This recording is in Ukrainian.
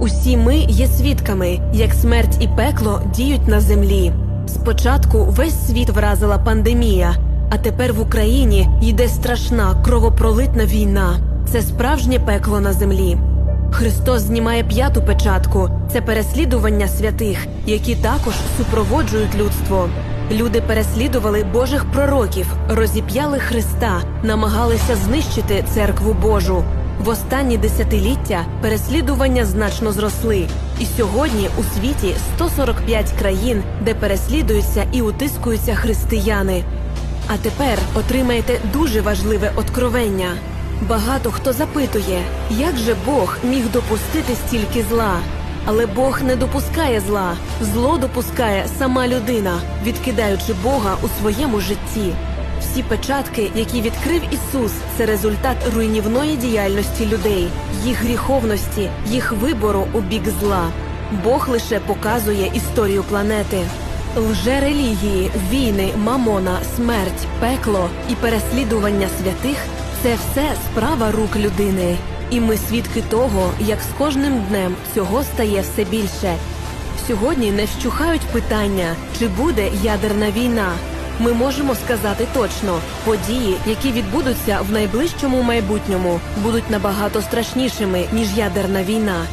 Усі ми є свідками, як смерть і пекло діють на землі. Спочатку весь світ вразила пандемія, а тепер в Україні йде страшна кровопролитна війна. Це справжнє пекло на землі. Христос знімає п'яту печатку це переслідування святих, які також супроводжують людство. Люди переслідували Божих пророків, розіп'яли Христа, намагалися знищити церкву Божу. В останні десятиліття переслідування значно зросли, і сьогодні у світі 145 країн, де переслідуються і утискуються християни. А тепер отримаєте дуже важливе откровення. Багато хто запитує, як же Бог міг допустити стільки зла. Але Бог не допускає зла, зло допускає сама людина, відкидаючи Бога у своєму житті. Всі печатки, які відкрив Ісус, це результат руйнівної діяльності людей, їх гріховності, їх вибору у бік зла. Бог лише показує історію планети. Лжерелігії, війни, мамона, смерть, пекло і переслідування святих це все справа рук людини. І ми свідки того, як з кожним днем цього стає все більше. Сьогодні не вщухають питання, чи буде ядерна війна. Ми можемо сказати точно, події, які відбудуться в найближчому майбутньому, будуть набагато страшнішими ніж ядерна війна.